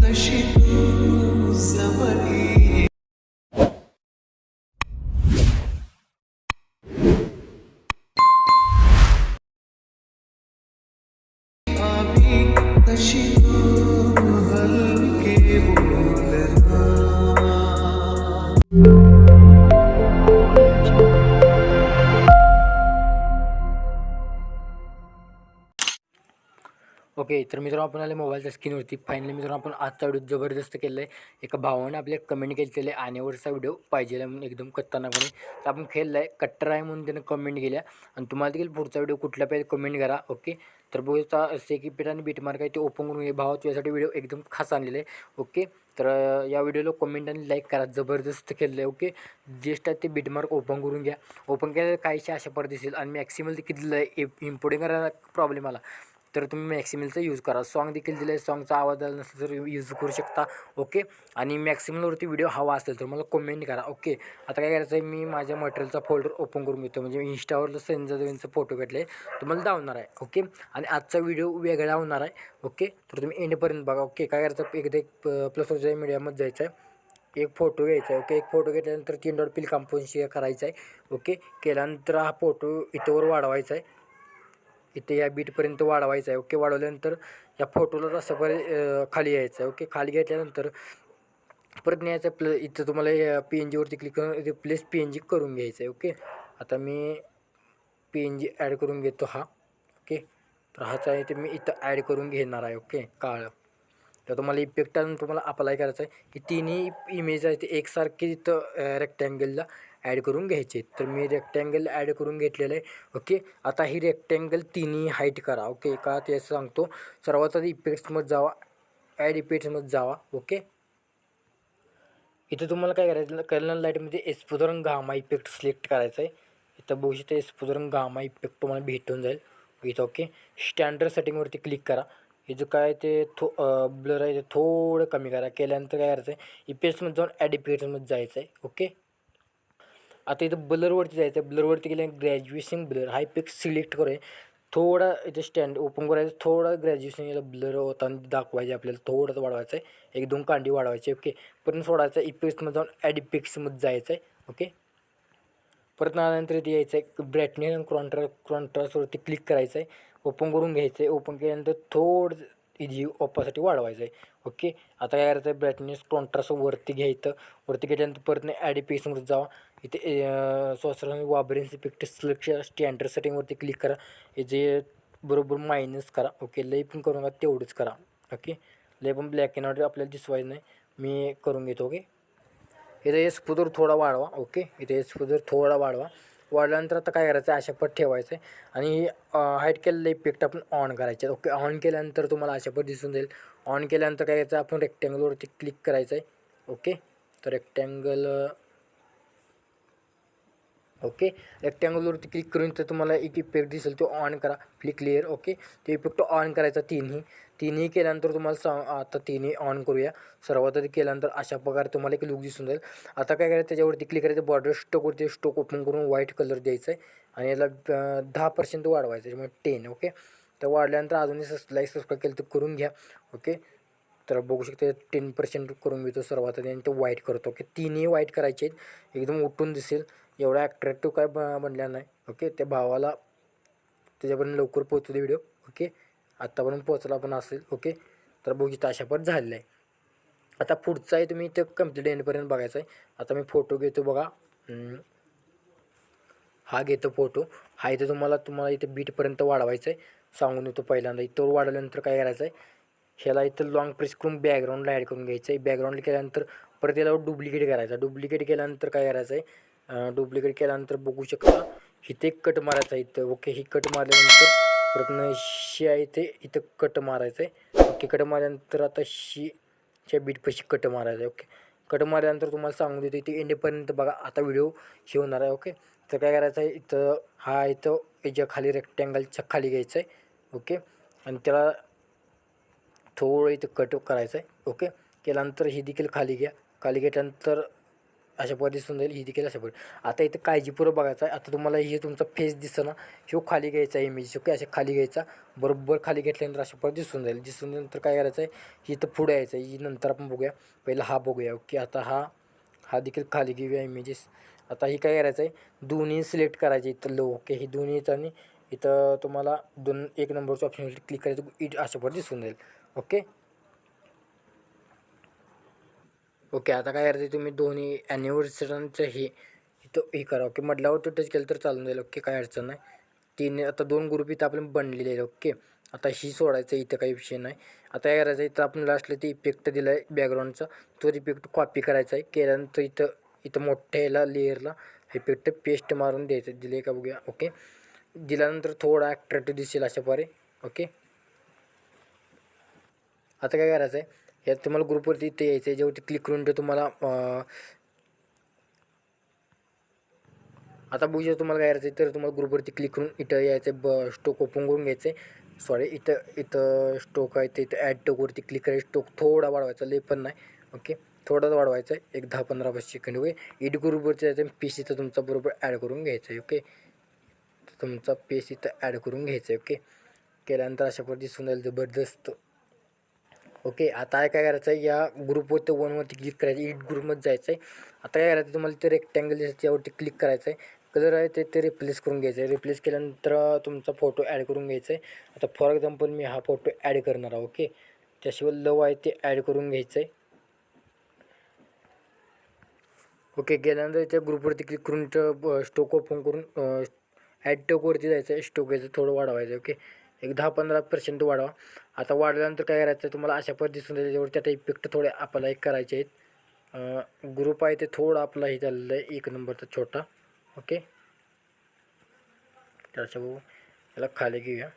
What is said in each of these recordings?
that she knew. Okay तर मित्रांनो आपण आले मोबाईलच्या स्क्रीनवरती. फायनली मित्रांनो आपण आजचा व्हिडिओ जबरदस्त केला आहे एका भावाने आपले कमेंट केलेले आहे आणेवरचा व्हिडिओ पाहिजे म्हणून एकदम खतरनाकपणे. तर आपण खेळला आहे कट्टर आहे म्हणून त्यानं कमेंट केल्या. आणि तुम्हाला देखील पुढचा व्हिडिओ कुठला पाहिजे कमेंट करा ओके? तर बघूचा सेकीपीठ आणि बीटमार्क आहे ते ओपन करून घे भावा तुझ्यासाठी व्हिडिओ एकदम खास आणलेला आहे ओके? तर या व्हिडिओला कमेंट आणि लाईक करा जबरदस्त खेळलं आहे ओके? जेस्ट आहे ते बीटमार्क ओपन करून घ्या. ओपन केल्यावर काहीशा अशा परत दिसेल आणि मॅक्सिमल ते दिलं आहे इम्पोर्टिंग करायला प्रॉब्लेम आला. तर तुम्ही मॅक्सिमलचा यूज करा. सॉन्ग देखील दिलं आहे सॉन्गचा आवाज आला नसेल तर यूज करू शकता. ओके आणि मॅक्सिमलवरती व्हिडिओ हवा असेल तर मला कमेंट करा. ओके आता काय करायचं आहे मी माझ्या मटेरियलचा फोल्डर ओपन करून घेतो म्हणजे इंस्टावर इंस्टावरला संजय फोटो घेतले तुम्हाला दावणार आहे. ओके आणि आजचा व्हिडिओ वेगळा होणार आहे. ओके तर तुम्ही एंडपर्यंत बघा. ओके काय करायचं? एकदा एक प्लस मीडियामध्ये जायचं आहे एक फोटो घ्यायचा आहे ओके एक फोटो घेतल्यानंतर तीन डॉट पिल कंपोन शेअर करायचा आहे ओके केल्यानंतर हा फोटो इथंवर वाढवायचा आहे इथे या बीटपर्यंत वाढवायचं आहे. ओके वाढवल्यानंतर या फोटोला असं खाली यायचं आहे. ओके खाली घेतल्यानंतर परत न्यायचं प्ल इथं तुम्हाला पी एन जीवरती क्लिक करून replace place P N G करून घ्यायचं आहे. ओके? आता मी पी एन जी ॲड करून घेतो हा. ओके? तर हाच आहे ते मी इथं ॲड करून घेणार आहे. ओके? काळं. तर तुम्हाला इफेक्ट आणून तुम्हाला अप्लाय करायचं आहे. की तिन्ही इमेज आहे ते एकसारखे तिथं रेक्टँगलला ॲड करून घ्यायचे. तर मी रेक्टँगल ॲड करून घेतलेलं आहे. ओके आता ही रेक्टँगल तिन्ही हाईट करा. ओके का ते सांगतो? सर्वात आधी इफेक्ट्समध्ये जावा. ॲड इफेक्ट्समध्ये जावा. ओके इथं तुम्हाला काय करायचं कर्नल लाईटमध्ये एस्पुदरंग गामा इफेक्ट सिलेक्ट करायचा आहे. इथं बघू शकता एस्पुदरंग गामा इफेक्ट तुम्हाला भेटून जाईल. इथं ओके स्टँडर्ड सेटिंगवरती क्लिक करा. हे जो काय ते थो ब्लर आहे ते थोडं कमी करा. केल्यानंतर काय करायचं आहे? इफेक्ट्समध्ये जाऊन ॲड इफेक्ट्समध्ये जायचं आहे. ओके आता इथं ब्लरवरती जायचं आहे. ब्लरवरती गेल्याने ग्रॅज्युएशन ब्लर हा इफेक्ट सिलेक्ट करूया. थोडा इथे स्टँड ओपन करायचं. थोडा ग्रॅज्युएशन याला ब्लर होताना दाखवायचे आपल्याला. थोडंसं वाढवायचं आहे. एक दोन कांडी वाढवायची ओके परत सोडायचं इफेक्ट्समध्ये जाऊन ॲड इफेक्ट्समध्ये जायचं आहे. ओके परत आल्यानंतर इथे यायचं आहे. ब्राईटनेस आणि क्रॉन्ट्रा क्रॉन्ट्रास्टवरती क्लिक करायचं आहे. ओपन करून घ्यायचं आहे. ओपन केल्यानंतर थोडं इजी ओपासाठी वाढवायचं आहे. ओके आता काय करायचं आहे? ब्राईटनेस कॉन्ट्रास्ट वरती घ्यायचं. वरती घेतल्यानंतर परत नाही ॲड इफेक्ट्समध्ये जावा. इथे सोसर वाबरेन्स इफेक्ट सिलेक्शन स्टँडर्ड सेटिंगवरती क्लिक करा. हे जे बरोबर मायनस करा. ओके लई पण करू नका तेवढंच करा. ओके लई पण ब्लॅक अँड व्हाईट आपल्याला दिसवायचं नाही. मी करून घेतो ओके इथे एस्पुदर थोडा वाढवा ओके इथे एस्पुदर थोडा वाढवा. वाढल्यानंतर आता काय करायचं? आहे अशापट ठेवायचं आहे आणि हाईट केलेलं इफेक्ट आपण ऑन करायचे. आहे ओके ऑन केल्यानंतर तुम्हाला अशापट दिसून जाईल. ऑन केल्यानंतर काय करायचं? आपण रेक्टँगलवरती क्लिक करायचं आहे ओके तर रेक्टँगल ओके? रेक्टँगलवरती क्लिक करून तर तुम्हाला एक इफेक्ट दिसेल तो ऑन करा. Flick clear okay? ते इफेक्ट ऑन करायचा तिन्ही. तिन्ही केल्यानंतर तुम्हाला सा आता तिन्ही ऑन करूया. सर्वात आधी केल्यानंतर अशा प्रकारे तुम्हाला एक लुक दिसून जाईल. आता काय करायचं? त्याच्यावरती क्लिक करायचं. बॉर्डर स्टोकवरती स्टोक ओपन करून व्हाईट कलर द्यायचा आहे आणि याला दहा पर्सेंट वाढवायचं आहे त्याच्यामुळे टेन ओके? तर वाढल्यानंतर अजूनही लाईक सबस्क्राईब केलं तर करून घ्या ओके? तर बघू शकते टेन पर्सेंट करून घेतो सर्वात आधी आणि तो वाईट करतो ओके? तिन्ही वाईट करायचे आहेत. एकदम उठून दिसेल. एवढा ॲट्रॅक्टिव्ह काय ब बनला नाही. ओके? त्या भावाला त्याच्यापर्यंत लवकर पोहोचू दे व्हिडिओ ओके? आत्तापर्यंत पोहोचला पण असेल. ओके? तर बघू इथं अशा पण झालेलं आहे आता पुढचं आहे तुम्ही ते कंप्लीट एंडपर्यंत बघायचं आहे. आता मी फोटो घेतो बघा. हा घेतो फोटो हा इथं तुम्हाला तुम्हाला इथे बीटपर्यंत वाढवायचं आहे सांगून येतो पहिल्यांदा. इथं वाढवल्यानंतर काय करायचं आहे ह्याला इथं लॉंग प्रेस करून बॅकग्राऊंडला ॲड करून घ्यायचं आहे बॅकग्राऊंड केल्यानंतर परत याला डुप्लिकेट करायचा. डुप्लिकेट केल्यानंतर काय करायचं आहे डुप्लिकेट केल्यानंतर बघू शकता इथे कट मारायचा आहे इथं. ओके ही कट मारल्यानंतर परत शी आहे ते इथं कट मारायचं आहे ओके कट मारल्यानंतर आता शी च्या बीटपाशी कट मारायचं आहे ओके कट मारल्यानंतर तुम्हाला सांगून देतो इथे एंडपर्यंत बघा आता व्हिडिओ हे होणार आहे. ओके तर काय करायचं आहे इथं हा इथं याच्या खाली रेक्टँगलच्या खाली घ्यायचं आहे ओके आणि त्याला थोडं इथं कट करायचं आहे ओके केल्यानंतर ही देखील खाली घ्या. खाली घेतल्यानंतर अशा पद्धती दिसून जाईल ही देखील अशा पद्धती आता इथं काळजीपूर्वक बघायचं आहे. आता तुम्हाला हे तुमचा फेस दिसतं ना ह्यो खाली घ्यायचा इमेज ओके अशा खाली घ्यायचा. बरोबर खाली घेतल्यानंतर अशा पद्धती दिसून जाईल दिसून नंतर काय करायचं आहे इथं पुढे यायचं आहे. ही नंतर आपण बघूया. पहिला हा बघूया. ओके आता हा हा देखील खाली घेऊया इमेजेस आता ही काय करायचं आहे दोन्ही सिलेक्ट करायचे इथं लो ओके ही दोन्हीचं आणि इथं तुम्हाला दोन एक नंबरचं ऑप्शन क्लिक करायचं. इट अशा पद्धती दिसून जाईल ओके? ओके आता काय करायचं तुम्ही दोन्ही ॲनिव्हर्सरीचं हे इथं हे करा ओके? म्हटल्यावर टच केलं तर चालून जाईल ओके? काय अडचण नाही. तीन आता दोन ग्रुप इथं आपण बनलेले आहे ओके? आता ही सोडायचं इथं काही विषय नाही. आता काय करायचं इथं आपण लास्टला ते इफेक्ट दिला आहे बॅकग्राऊंडचा तो इफेक्ट कॉपी करायचा आहे केल्यानंतर इथं इथं मोठ्या ह्याला लेअरला इफेक्ट पेस्ट मारून द्यायचं. दिले का बघूया ओके? दिल्यानंतर थोडा ॲट्रॅक्टिव्ह दिसेल अशा प्रकारे ओके? आता काय करायचं आहे यात तुम्हाला ग्रुपवरती इथे यायचं आहे ज्यावरती क्लिक करून ते तुम्हाला आता बघू शकता तुम्हाला काय करायचं आहे तर तुम्हाला ग्रुपवरती क्लिक करून इथं यायचं आहे ब स्टोक ओपन करून घ्यायचं आहे सॉरी इथं इथं स्टोक आहे ते इथं ॲड टोकवरती क्लिक करायचं. स्टोक थोडा वाढवायचा लय पण नाही. ओके थोडाच वाढवायचा आहे. एक दहा पंधरा पाच सेकंड ओके इट ग्रुपवरती जायचं पीस इथं तुमचा बरोबर ॲड करून घ्यायचं आहे. ओके तुमचा पेस इथं ॲड करून घ्यायचं आहे. ओके केल्यानंतर अशा पद्धती दिसून जाईल जबरदस्त. ओके आता काय काय करायचं आहे या ग्रुपवरती वनवरती क्लिक करायचं इट ग्रुपमध्ये जायचं आहे आता काय करायचं तुम्हाला ते रेक्टँगल दिसत त्यावरती क्लिक करायचं आहे कलर आहे ते ते रिप्लेस करून घ्यायचं आहे रिप्लेस केल्यानंतर तुमचा फोटो ॲड करून घ्यायचा आहे आता फॉर एक्झाम्पल मी हा फोटो ॲड करणार आहे ओके? त्याशिवाय लव आहे ते ॲड करून घ्यायचं आहे ओके गेल्यानंतर त्या ग्रुपवरती क्लिक करून स्टोक ओपन करून ॲड टोकवरती जायचं आहे स्टोक याचं थोडं वाढवायचं आहे ओके? एक दहा पंधरा पर्सेंट वाढवा. आता वाढल्यानंतर काय करायचं आहे तुम्हाला अशा पद्धती दिसून त्याच्यावरती त्याचा इफेक्ट थोडे आपल्याला एक करायचे आहेत. ग्रुप आहे ते थोडं आपला हे झालेलं आहे एक नंबरचा छोटा ओके त्याच्या बघू याला खाली घेऊया.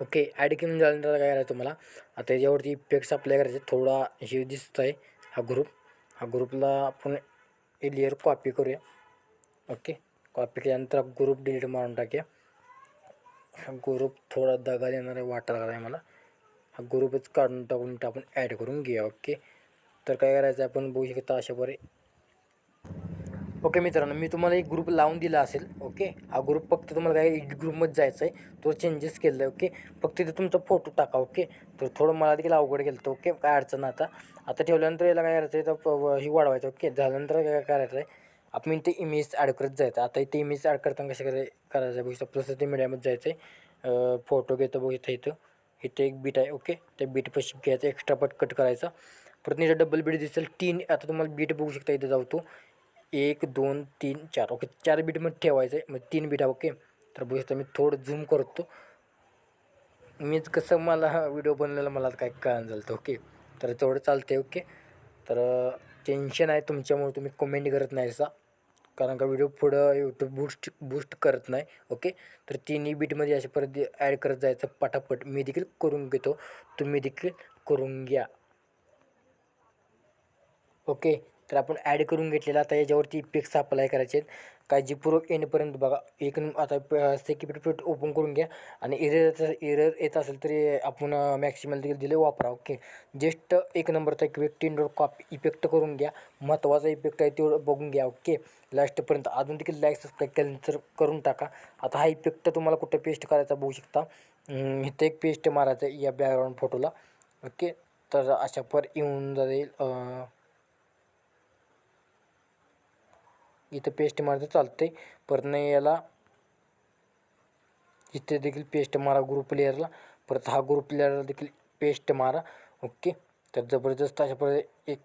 ओके ॲड करून झाल्यानंतर काय करायचं तुम्हाला? आता याच्यावरती इफेक्ट्स अप्लाय करायचे थोडा हे दिसत आहे हा ग्रुप हा ग्रुपला आपण हे लेअर कॉपी करूया. ओके कॉपी केल्यानंतर ग्रुप डिलीट मारून टाकूया. हा ग्रुप थोडा दगा देणार आहे वाटायला लागला आहे मला. हा ग्रुपच काढून टाकून टाकून आपण ॲड करून घेऊया. ओके तर काय करायचं आपण बघू शकता अशा बरे ओके मित्रांनो मी तुम्हाला एक ग्रुप लावून दिला असेल ओके? हा ग्रुप फक्त तुम्हाला काय एडिट ग्रुपमध्ये जायचं आहे तो चेंजेस केलं आहे ओके? फक्त तिथे तुमचा फोटो टाका ओके? तर थोडं मला देखील अवघड गेलं होतं ओके? काय अडचण आता. आता ठेवल्यानंतर याला काय करायचं आहे तर वाढवायचं ओके? झाल्यानंतर काय करायचं आहे आपण ते इमेज ॲड करत जायचं. आता इथे इमेज ॲड करताना कशा कराय करायचं आहे बघू शकता. प्लस ते मीडियामध्ये जायचं आहे फोटो घेतो बघू इथं इथं. इथे एक बीट आहे ओके? त्या बीट पशी घ्यायचं एक्स्ट्रा पट कट करायचा. परत इथं डबल बीट दिसेल तीन आता तुम्हाला बीट बघू शकता इथं जाऊ तो. एक दोन तीन चार. ओके चार बीटमध्ये ठेवायचं आहे मग तीन बीट ओके तर बघू शकता मी थोडं झूम करतो. मीच कसं मला हा व्हिडिओ बनलेला मला काय कळण झालं होतं ओके तर तेवढं चालते ओके तर टेन्शन आहे तुमच्यामुळे तुम्ही कमेंट करत नाही असा. कारण का व्हिडिओ पुढं यूट्यूब बूस्ट बूस्ट करत नाही ओके तर तिन्ही बीटमध्ये अशा परत ॲड करत जायचं पटापट. मी देखील करून घेतो. तुम्ही देखील करून घ्या. ओके तर आपण ॲड करून घेतलेला आता याच्यावरती पिक्स अप्लाय करायचे आहेत. काळजीपूर्वक येण्यापर्यंत बघा. एक न- आता सेक्युरिटी ओपन करून घ्या. आणि एरर एरर येत असेल तरी आपण मॅक्सिमल देखील दिले वापरा ओके जस्ट एक नंबरचा इफेक्ट तीन डॉट कॉपी इफेक्ट करून घ्या. महत्त्वाचा इफेक्ट आहे तेवढं बघून घ्या ओके लास्टपर्यंत अजून देखील लाईक सबस्क्राईब केल्यानंतर करून टाका. आता हा इफेक्ट तुम्हाला कुठं पेस्ट करायचा बघू शकता. इथं एक पेस्ट मारायचं आहे या बॅकग्राऊंड फोटोला ओके तर अशा पर येऊन जाईल इथं पेस्ट मारतं चालतं आहे परत नाही याला. इथे देखील पेस्ट मारा ग्रुप लेअरला परत हा ग्रुप लेअरला देखील पेस्ट मारा. ओके तर जबरदस्त अशा प्रकारे एक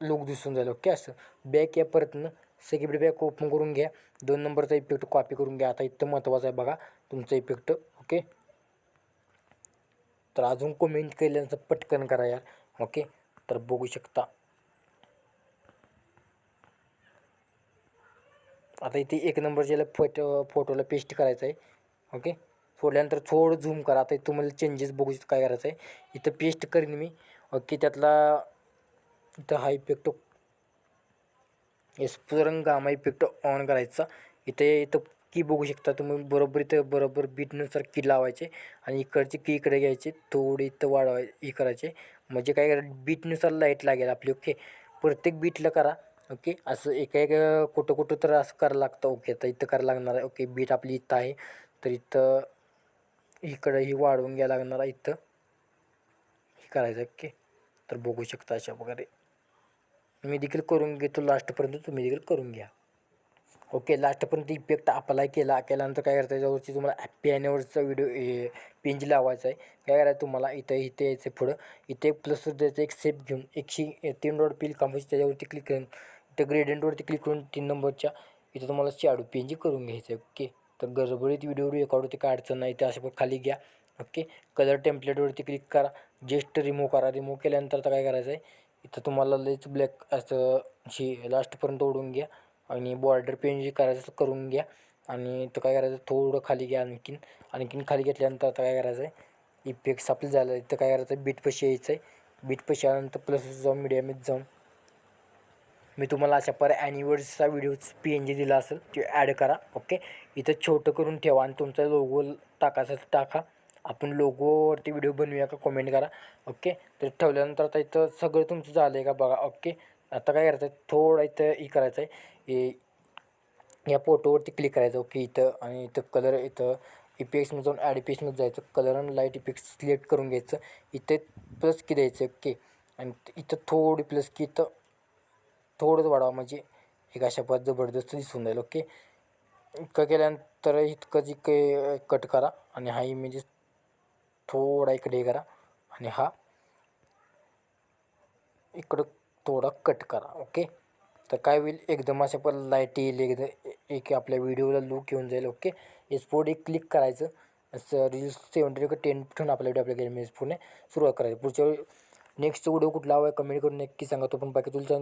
लुक दिसून जाईल. ओके असं. बॅक या परतनं सेकंड बॅक ओपन करून घ्या. दोन नंबरचा इफेक्ट कॉपी करून घ्या. आता इथं महत्त्वाचं आहे बघा. तुमचा इफेक्ट ओके तर अजून कमेंट केल्यानंतर पटकन करा यार. ओके तर बघू शकता. आता इथे एक नंबरच्याला फोटो फोटोला पेस्ट करायचं आहे ओके सोडल्यानंतर थोडं झूम करा. आता तुम्हाला चेंजेस बघू काय करायचं आहे इथं पेस्ट करीन मी ओके त्यातला इथं हा इफेक्ट एस्पुरंग गामा इफेक्ट ऑन करायचा. इथे इथं की बघू शकता तुम्ही. बरोबर इथं बरोबर बीटनुसार की लावायचे आणि इकडचे की इकडे घ्यायचे. थोडी इथं वाढवाय हे करायचे. म्हणजे काय करा बीटनुसार लाइट लागेल आपली ओके प्रत्येक बीटला करा. ओके? असं एका एक कुठं कुठं तर असं करावं लागतं. ओके तर इथं करावं लागणार आहे. ओके बीट आपली इथं आहे. तर इथं इकडं ही वाढवून घ्यायला लागणार आहे इथं. हे करायचं ओके? तर बघू शकता अशा प्रकारे. मी देखील करून घेतो लास्टपर्यंत. तुम्ही देखील करून घ्या. ओके लास्टपर्यंत इफेक्ट अप्लाय केला केल्यानंतर काय करायचं याच्यावरची तुम्हाला हॅप्पी ॲनिवर्सचा व्हिडिओ पिंज लावायचा आहे काय करायचं तुम्हाला? इथं इथे यायचं पुढं. इथे प्लस द्यायचं एक सेप घेऊन एकशे तीन रोड पिल कामाची त्याच्यावरती क्लिक करून इथं ग्रेडियंटवरती क्लिक करून तीन नंबरच्या इथं तुम्हाला शॅडो पिंज करून घ्यायचं आहे ओके तर गडबडीत व्हिडिओ रेकॉर्ड होते काय अडचण नाही ते असं पण खाली घ्या ओके कलर टेम्पलेटवरती क्लिक करा जेस्ट रिमूव्ह करा. रिमूव्ह केल्यानंतर आता काय करायचं आहे इथं तुम्हाला लईच ब्लॅक असं शी लास्टपर्यंत ओढून घ्या आणि बॉर्डर पेन जे करायचं करून घ्या. आणि इथं काय करायचं थोडं खाली घ्या आणखीन. आणखीन खाली घेतल्यानंतर आता काय करायचं आहे इफेक्ट्स आपलं झालं इथं काय करायचं आहे बीट पशी यायचं आहे. बीट पशी आल्यानंतर प्लस जाऊन मीडियममध्ये जाऊन मी तुम्हाला अशा पर ॲनिव्हर्सचा व्हिडिओ पी एन जी दिला असेल ते ॲड करा ओके इथं छोटं करून ठेवा आणि तुमचा लोगो टाकायचा टाका. आपण लोगोवरती व्हिडिओ बनवूया का कमेंट करा ओके तर ठेवल्यानंतर आता इथं सगळं तुमचं झालं आहे का बघा ओके आता काय करायचं आहे थोडं इथं हे करायचं आहे या फोटोवरती क्लिक करायचं ओके इथं आणि इथं कलर इथं इफेक्ट्समध्ये जाऊन ॲड इफेक्ट्समध्ये जायचं. कलर आणि लाइट इफेक्ट्स सिलेक्ट करून घ्यायचं. इथे प्लस की द्यायचं ओके आणि इथं थोडी प्लस की इथं थोडंच वाढवा. म्हणजे एक अशा पद जबरदस्त दिसून जाईल ओके? इतकं केल्यानंतर इतकंच इकडे कट करा. आणि हा इमेजेस थोडा इकडे हे करा. आणि हा इकडं थोडा कट करा. ओके? तर काय होईल? एकदम अशा पण लाइट येईल. एकदम एक आपल्या व्हिडिओला लुक येऊन जाईल. ओके? एक्सपोर्ट एक क्लिक करायचं. असं रील्स सेवन्टी का टेन ठेवून आपल्या व्हिडिओ आपल्या गेम एक्सपोर्टने सुरुवात करायची. पुढच्या वेळी नेक्स्ट व्हिडिओ कुठला हवा आहे कमेंट करून नक्की सांगा. तो पण बाकी तुला